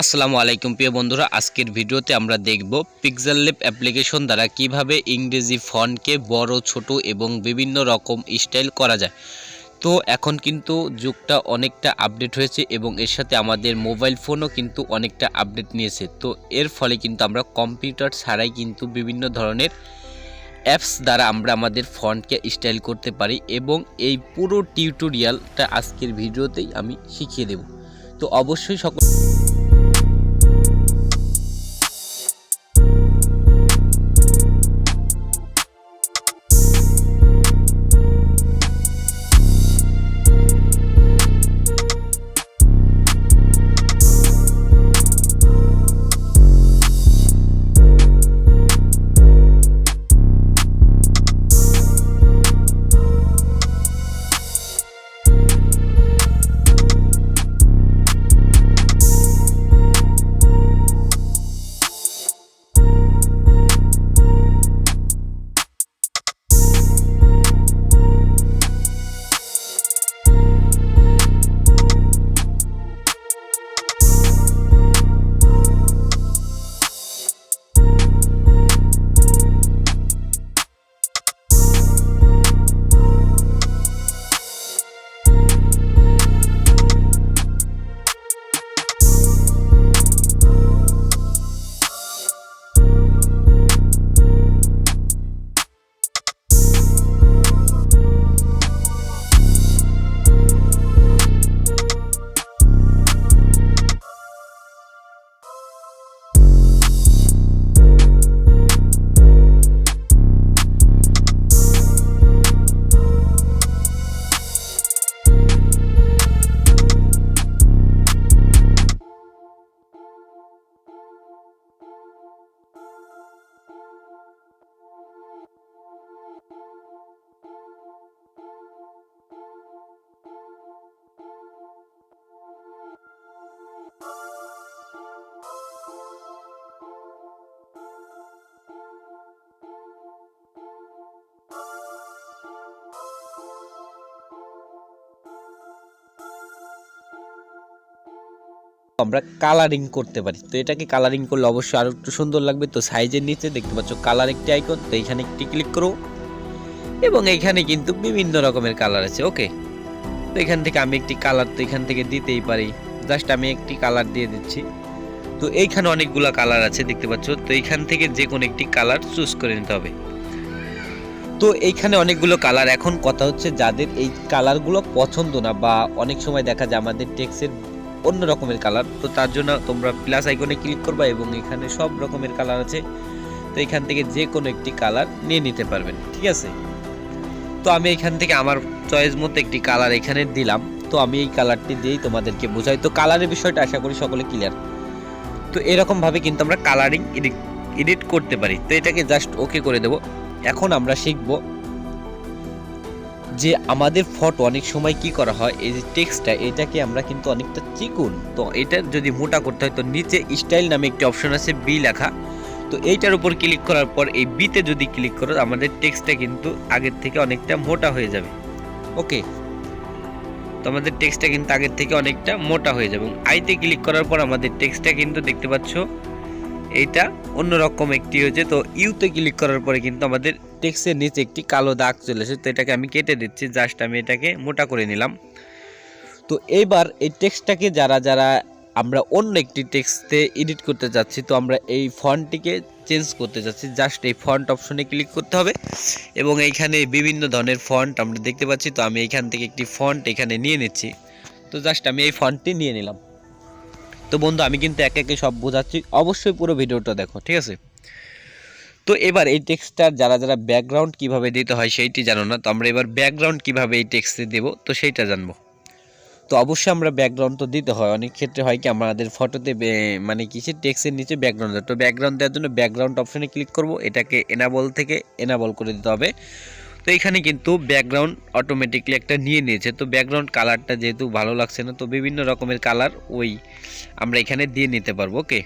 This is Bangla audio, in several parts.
আসসালামু আলাইকুম প্রিয় বন্ধুরা, আজকের ভিডিওতে আমরা দেখব পিক্সেল লেপ অ্যাপ্লিকেশন দ্বারা কীভাবে ইংরেজি ফন্টকে বড়, ছোট এবং বিভিন্ন রকম স্টাইল করা যায়। তো এখন কিন্তু যুগটা অনেকটা আপডেট হয়েছে এবং এর সাথে আমাদের মোবাইল ফোনও কিন্তু অনেকটা আপডেট নিয়েছে। তো এর ফলে কিন্তু আমরা কম্পিউটার ছাড়াই কিন্তু বিভিন্ন ধরনের অ্যাপস দ্বারা আমরা আমাদের ফন্টকে স্টাইল করতে পারি এবং এই পুরো টিউটোরিয়ালটা আজকের ভিডিওতেই আমি শিখিয়ে দেব। তো অবশ্যই সকল আমরা কালারিং করতে পারি। তো এটাকে কালারিং করলে অবশ্যই আরও একটু সুন্দর লাগবে। তো সাইজের নিচে দেখতে পাচ্ছ কালার একটি আইকন তো এখানে একটি ক্লিক করো। এবং এখানে কিন্তু বিভিন্ন রকমের কালার আছে ওকে তো এখান থেকে আমি একটি কালার তো এখান থেকে দিতেই পারি। জাস্ট আমি একটি কালার দিয়ে দিচ্ছি। তো এইখানে অনেকগুলো কালার আছে, দেখতে পাচ্ছ? তো এইখান থেকে যে কোনো একটি কালার চুজ করে নিতে হবে। তো এইখানে অনেকগুলো কালার এখন কথা হচ্ছে যাদের এই কালারগুলো পছন্দ না বা অনেক সময় দেখা যায় আমাদের টেক্সের অন্য রকমের কালার। তো তার জন্য তোমরা প্লাস আইকনে ক্লিক করবা এবং এখানে সব রকমের কালার আছে। তো এখান থেকে যে কোনো একটি কালার নিয়ে নিতে পারবেন, ঠিক আছে? তো আমি এখান থেকে আমার চয়েস মতো একটি কালার এখানে দিলাম। তো আমি এই কালারটি দিয়েই তোমাদেরকে বোঝাই। তো কালারের বিষয়টা আশা করি সকলে ক্লিয়ার তো এরকমভাবে কিন্তু আমরা কালারিং এডিট এডিট করতে পারি। তো এটাকে জাস্ট ওকে করে দেব। এখন আমরা শিখব যে আমাদের ফটো অনেক সময় কি করা হয়, এই যে টেক্সটটা, এটাকে আমরা কিন্তু অনেকটা চিকুন। তো এটা যদি মোটা করতে হয়, তো নিচে স্টাইল নামে একটি অপশন আছে বি লেখা। তো এইটার উপর ক্লিক করার পর, এই বিতে যদি ক্লিক করো, আমাদের টেক্সটটা কিন্তু আগের থেকে অনেকটা মোটা হয়ে যাবে। ওকে? তো আমাদের টেক্সটটা কিন্তু আগের থেকে অনেকটা মোটা হয়ে যাবে। আইতে ক্লিক করার পর, আমাদের টেক্সটটা কিন্তু দেখতে পাচ্ছ, এইটা অন্যরকম একটি হয়েছে। তো ইউতে ক্লিক করার পরে কিন্তু আমাদের টেক্সটের নিচে একটি কালো দাগ চলে এসেছে, তো এটাকে আমি কেটে দিচ্ছি জাস্ট আমি এটাকে মোটা করে নিলাম। তো এইবার এই টেক্সটটাকে যারা যারা আমরা অন্য একটি টেক্সটে এডিট করতে যাচ্ছি, তো আমরা এই ফন্টটিকে চেঞ্জ করতে যাচ্ছি জাস্ট এই ফন্ট অপশনে ক্লিক করতে হবে। এবং এইখানে বিভিন্ন ধরনের ফন্ট আমরা দেখতে পাচ্ছি, তো আমি এইখান থেকে একটি ফন্ট এখানে নিয়ে নিচ্ছি। তো জাস্ট আমি এই ফন্টটি নিয়ে নিলাম। তো বন্ধু, আমি কিন্তু একে একে সব বোঝাচ্ছি, অবশ্যই পুরো ভিডিওটা দেখো, ঠিক আছে? তো এবার এই টেক্সটটার যারা যারা ব্যাকগ্রাউন্ড কীভাবে দিতে হয় সেইটি জানো না, তো আমরা এবার ব্যাকগ্রাউন্ড কীভাবে এই টেক্সটে দেব, তো সেইটা জানব। তো অবশ্যই আমরা ব্যাকগ্রাউন্ড তো দিতে হয়, অনেক ক্ষেত্রে হয় কি আমাদের ফটোতে মানে কিসের টেক্সের নিচে ব্যাকগ্রাউন্ড তো ব্যাকগ্রাউন্ড দেওয়ার জন্য ব্যাকগ্রাউন্ড অপশনে ক্লিক করব, এটাকে এনাবল থেকে এনাবল করে দিতে হবে। তো এখানে কিন্তু ব্যাকগ্রাউন্ড অটোমেটিকলি একটা নিয়ে নিয়েছে। তো ব্যাকগ্রাউন্ড কালারটা যেহেতু ভালো লাগছে না, তো বিভিন্ন রকমের কালার ওই আমরা এখানে দিয়ে নিতে পারব ওকে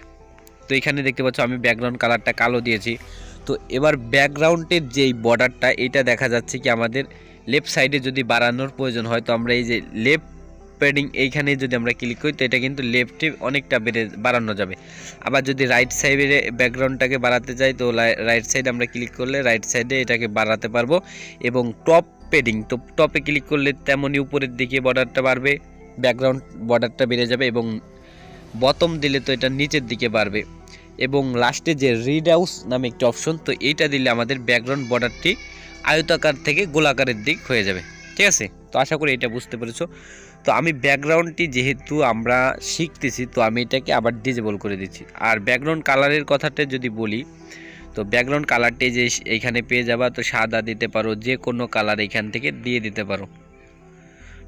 তো এখানে দেখতে পাচ্ছ আমি ব্যাকগ্রাউন্ড কালারটা কালো দিয়েছি। তো এবার ব্যাকগ্রাউন্ডের যেই বর্ডারটা এটা দেখা যাচ্ছে কি আমাদের লেফট সাইডে যদি বাড়ানোর প্রয়োজন হয়, তো আমরা এই যে লেফট প্যাডিং এইখানে যদি আমরা ক্লিক করি, তো এটা কিন্তু লেফটে অনেকটা বেড়ে, বাড়ানো যাবে। আবার যদি রাইট সাইডে ব্যাকগ্রাউন্ডটাকে বাড়াতে চাই তো রাইট সাইডে আমরা ক্লিক করলে রাইট সাইডে এটাকে বাড়াতে পারব। এবং টপ পেডিং তো টপে ক্লিক করলে তেমনই উপরের দিকে বর্ডারটা বাড়বে ব্যাকগ্রাউন্ড বর্ডারটা বেড়ে যাবে এবং বটম দিলে তো এটা নিচের দিকে বাড়বে। এবং লাস্টে যে রিড হাউস নামে একটি অপশন তো এইটা দিলে আমাদের ব্যাকগ্রাউন্ড বর্ডারটি আয়তাকার থেকে গোলাকারের দিক হয়ে যাবে। ঠিক আছে? তো আশা করি এটা বুঝতে পেরেছ। তো আমি ব্যাকগ্রাউন্ডটি যেহেতু আমরা শিখতেছি, তো আমি এটাকে আবার ডিজেবল করে দিচ্ছি। আর ব্যাকগ্রাউন্ড কালারের কথাটা যদি বলি, তো ব্যাকগ্রাউন্ড কালারটি যে এইখানে পেয়ে যাবা, তো সাদা দিতে পারো, যে কোনো কালার এখান থেকে দিয়ে দিতে পারো।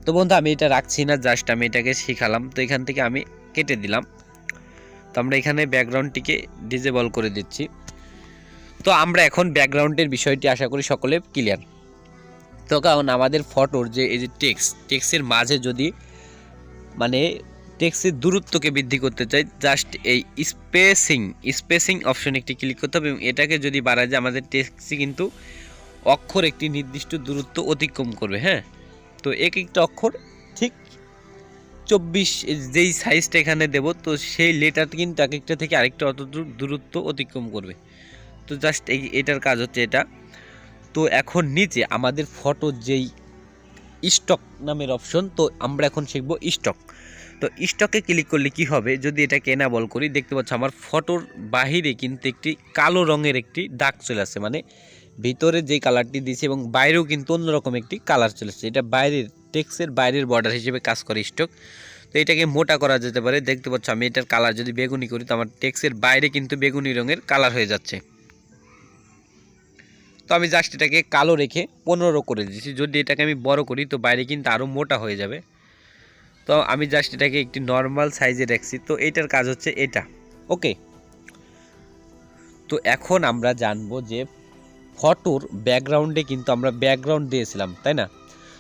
তো বন্ধু, আমি এটা রাখছি না জাস্ট আমি এটাকে শিখালাম। তো এখান থেকে আমি কেটে দিলাম। তো আমরা এখানে ব্যাকগ্রাউন্ডটিকে ডিজেবল করে দিচ্ছি। তো আমরা এখন ব্যাকগ্রাউন্ডের বিষয়টি আশা করি সকলে ক্লিয়ার তো কারণ আমাদের ফটোর যে, এই যে টেক্সট টেক্সের মাঝে যদি মানে টেক্সের দূরত্বকে বৃদ্ধি করতে চাই জাস্ট এই স্পেসিং স্পেসিং অপশন একটি ক্লিক করতে হবে এবং এটাকে যদি বাড়া যায়, আমাদের টেক্সটি কিন্তু অক্ষর একটি নির্দিষ্ট দূরত্ব অতিক্রম করবে হ্যাঁ? তো এক একটা অক্ষর ঠিক চব্বিশ যেই সাইজটা এখানে দেব, তো সেই লেটার কিন্তু এক একটা থেকে আরেকটা অত দূর দূরত্ব অতিক্রম করবে। তো জাস্ট এই, এটার কাজ হচ্ছে এটা। তো এখন নিচে আমাদের ফটো যেই স্টক নামের অপশন তো আমরা এখন শিখব স্টক তো স্টকে ক্লিক করলে কি হবে? যদি এটাকে এনাবল করি, দেখতে পাচ্ছ আমার ফটোর বাহিরে কিন্তু একটি কালো রঙের একটি দাগ চলে আসছে। মানে ভিতরে যেই কালারটি দিয়েছে এবং বাইরেও কিন্তু অন্যরকম একটি কালার চলে আসছে। এটা বাইরের টেক্সের বাইরের বর্ডার হিসেবে কাজ করে স্টক তো এটাকে মোটা করা যেতে পারে। দেখতে পাচ্ছ, আমি এটার কালার যদি বেগুনি করি, তো আমার টেক্সের বাইরে কিন্তু বেগুনি রঙের কালার হয়ে যাচ্ছে। তো আমি জাস্ট এটাকে কালো রেখে পনেরো করে দিচ্ছি যদি এটাকে আমি বড় করি, তো বাইরে কিন্তু আরও মোটা হয়ে যাবে। তো আমি জাস্ট এটাকে একটি নর্মাল সাইজে রাখছি। তো এটার কাজ হচ্ছে এটা। ওকে তো এখন আমরা জানব যে ফটোর ব্যাকগ্রাউন্ডে কিন্তু আমরা ব্যাকগ্রাউন্ড দিয়েছিলাম, তাই না?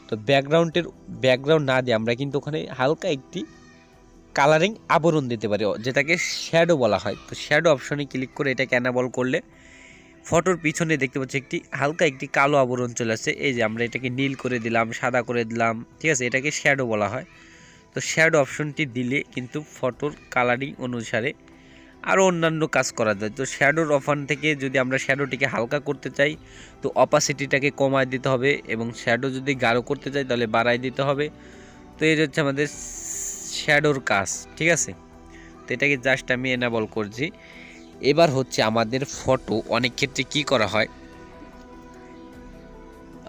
তো ব্যাকগ্রাউন্ডের, ব্যাকগ্রাউন্ড না দিয়ে আমরা কিন্তু ওখানে হালকা একটি কালারিং আবরণ দিতে পারি, যেটাকে শ্যাডো বলা হয়। তো শ্যাডো অপশনে ক্লিক করে এটাকে অ্যানাবল করলে ফটোর পিছনে দেখতে পাচ্ছি একটি, হালকা একটি কালো আবরণ চলে আসছে। এই যে আমরা এটাকে নীল করে দিলাম, সাদা করে দিলাম, ঠিক আছে? এটাকে শ্যাডো বলা হয়। তো শ্যাডো অপশনটি দিলে কিন্তু ফটোর কালারিং অনুসারে আরও অন্যান্য কাজ করা যায়। তো শ্যাডোর অফান থেকে যদি আমরা শ্যাডোটিকে হালকা করতে চাই, তো অপাসিটিটাকে কমায় দিতে হবে এবং শ্যাডো যদি গাঢ় করতে চাই, তাহলে বাড়াই দিতে হবে। তো এই হচ্ছে আমাদের শ্যাডোর কাজ, ঠিক আছে? তো এটাকে জাস্ট আমি এনাবল করছি। এবার হচ্ছে আমাদের ফটো অনেক ক্ষেত্রে কি করা হয়?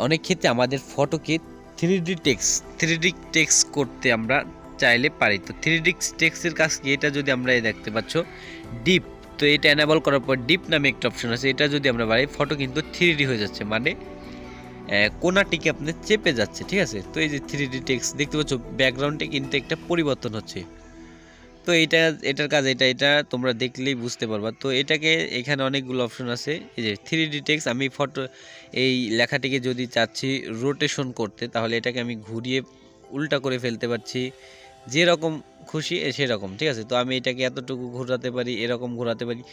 অনেক ক্ষেত্রে আমাদের ফটোকে three D text three D text করতে আমরা চাইলে পারি। তো থ্রি ডিক্স টেক্সের কাজ কি? এটা যদি আমরা দেখতে পাচ্ছ ডিপ তো এটা অ্যানাবল করার পর ডিপ নামে একটা অপশন আছে। এটা যদি আমরা বাড়ি ফটো কিন্তু থ্রি হয়ে যাচ্ছে। মানে কোনাটিকে আপনার চেপে যাচ্ছে, ঠিক আছে? তো এই যে থ্রি ডি টেক্স দেখতে পাচ্ছ ব্যাকগ্রাউন্ডে কিন্তু একটা পরিবর্তন হচ্ছে। তো এটা, এটার কাজ এটা এটা তোমরা দেখলেই বুঝতে পারবা। তো এটাকে এখানে অনেকগুলো অপশন আছে। এই যে থ্রি ডি টেক্স আমি ফটো এই লেখাটিকে যদি চাচ্ছি রোটেশন করতে, তাহলে এটাকে আমি ঘুরিয়ে উল্টা করে ফেলতে পারছি। যেরকম খুশি সেরকম, ঠিক আছে? তো আমি এটাকে এতটুকু ঘোরাতে পারি, এরকম ঘোরাতে পারি।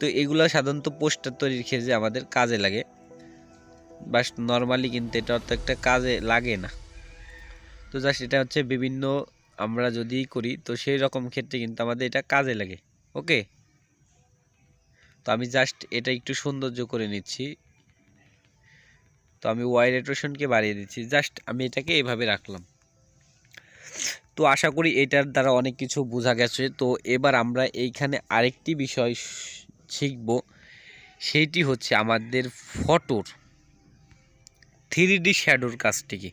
তো এগুলো সাধারণত পোস্টার তৈরির ক্ষেত্রে আমাদের কাজে লাগে। বাস নর্মালি কিন্তু এটা অত একটা কাজে লাগে না। তো জাস্ট এটা হচ্ছে বিভিন্ন আমরা যদি করি, তো সেই রকম ক্ষেত্রে কিন্তু আমাদের এটা কাজে লাগে, ওকে? তো আমি জাস্ট এটা একটু সৌন্দর্য করে নিচ্ছি। তো আমি ওয়াই বাড়িয়ে দিচ্ছি। জাস্ট আমি এটাকে এইভাবে রাখলাম। তো আশা করি এটার দ্বারা অনেক কিছু বোঝা গেছে। তো এবার আমরা এইখানে আরেকটি বিষয় শিখব। সেইটি হচ্ছে আমাদের ফটোর থ্রি ডি শ্যাডোর কাজটিকে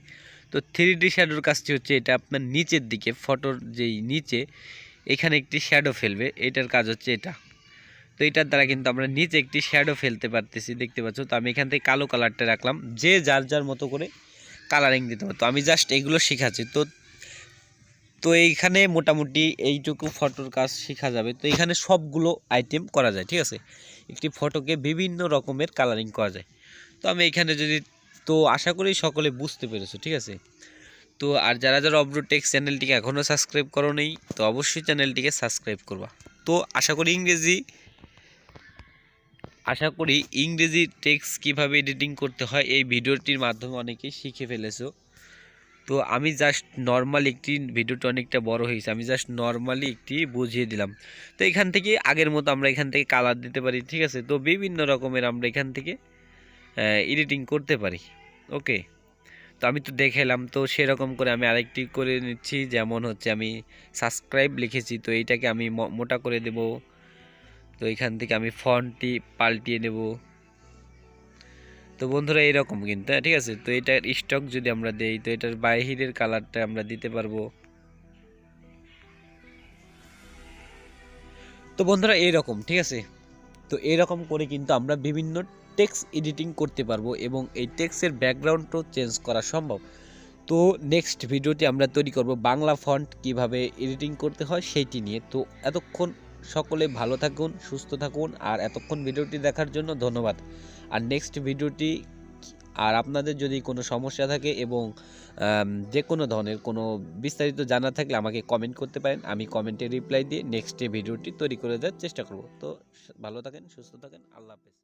তো থ্রি ডি শ্যাডোর কাজটি হচ্ছে এটা আপনার নিচের দিকে, ফটোর যেই নিচে, এখানে একটি শ্যাডো ফেলবে। এটার কাজ হচ্ছে এটা। তো এটার দ্বারা কিন্তু আমরা নিচে একটি শ্যাডো ফেলতে পারতেছি, দেখতে পাচ্ছ? তো আমি এখান থেকে কালো কালারটা রাখলাম, যে যার যার মতো করে কালারিং দিতে পারতো আমি জাস্ট এগুলো শেখাচ্ছি। তো তো এইখানে মোটামুটি এইটুকু ফটোর কাজ শেখা যাবে। তো এখানে সবগুলো আইটেম করা যায়, ঠিক আছে? একটি ফটোকে বিভিন্ন রকমের কালারিং করা যায়। তো আমি এখানে যদি, তো আশা করি সকলে বুঝতে পেরেছ, ঠিক আছে? তো আর যারা যারা অব্রো টেক্স চ্যানেলটিকে এখনও সাবস্ক্রাইব করো নেই তো অবশ্যই চ্যানেলটিকে সাবস্ক্রাইব করবা। তো আশা করি ইংরেজি, আশা করি ইংরেজি টেক্সট কীভাবে এডিটিং করতে হয় এই ভিডিওটির মাধ্যমে অনেকেই শিখে ফেলেছো। তো আমি জাস্ট নর্মালি একটি ভিডিওটা অনেকটা বড় হয়েছে। আমি জাস্ট নর্মালি একটি বুঝিয়ে দিলাম। তো এখান থেকে আগের মতো আমরা এখান থেকে কালার দিতে পারি, ঠিক আছে? তো বিভিন্ন রকমের আমরা এখান থেকে এডিটিং করতে পারি। ওকে তো আমি তো দেখালাম, তো সেরকম করে আমি আরেকটি করে নিচ্ছি। যেমন হচ্ছে আমি সাবস্ক্রাইব লিখেছি, তো এইটাকে আমি মোটা করে দেব। তো এখান থেকে আমি ফন্টটি পাল্টিয়ে নেব তো বন্ধুরা এরকম কিন্তু হ্যাঁ, ঠিক আছে? তো এটার স্টক যদি আমরা দেই তো এটার বাহিরের কালারটা আমরা দিতে পারব। তো বন্ধুরা এইরকম ঠিক আছে? তো এরকম করে কিন্তু আমরা বিভিন্ন টেক্সট এডিটিং করতে পারব এবং এই টেক্সের ব্যাকগ্রাউন্ডও চেঞ্জ করা সম্ভব। তো নেক্সট ভিডিওটি আমরা তৈরি করব বাংলা ফন্ট কীভাবে এডিটিং করতে হয় সেইটি নিয়ে। তো এতক্ষণ সকলে ভালো থাকুন, সুস্থ থাকুন, আর এতক্ষণ ভিডিওটি দেখার জন্য ধন্যবাদ। আর নেক্সট ভিডিওটি আর আপনাদের যদি কোনো সমস্যা থাকে এবং যে কোনো ধরনের কোনো বিস্তারিত জানা থাকলে আমাকে কমেন্ট করতে পারেন, আমি কমেন্টে রিপ্লাই দিয়ে নেক্সট ভিডিওটি তৈরি করে দেওয়ার চেষ্টা করব। তো ভালো থাকেন, সুস্থ থাকেন, আল্লাহ হাফেজ।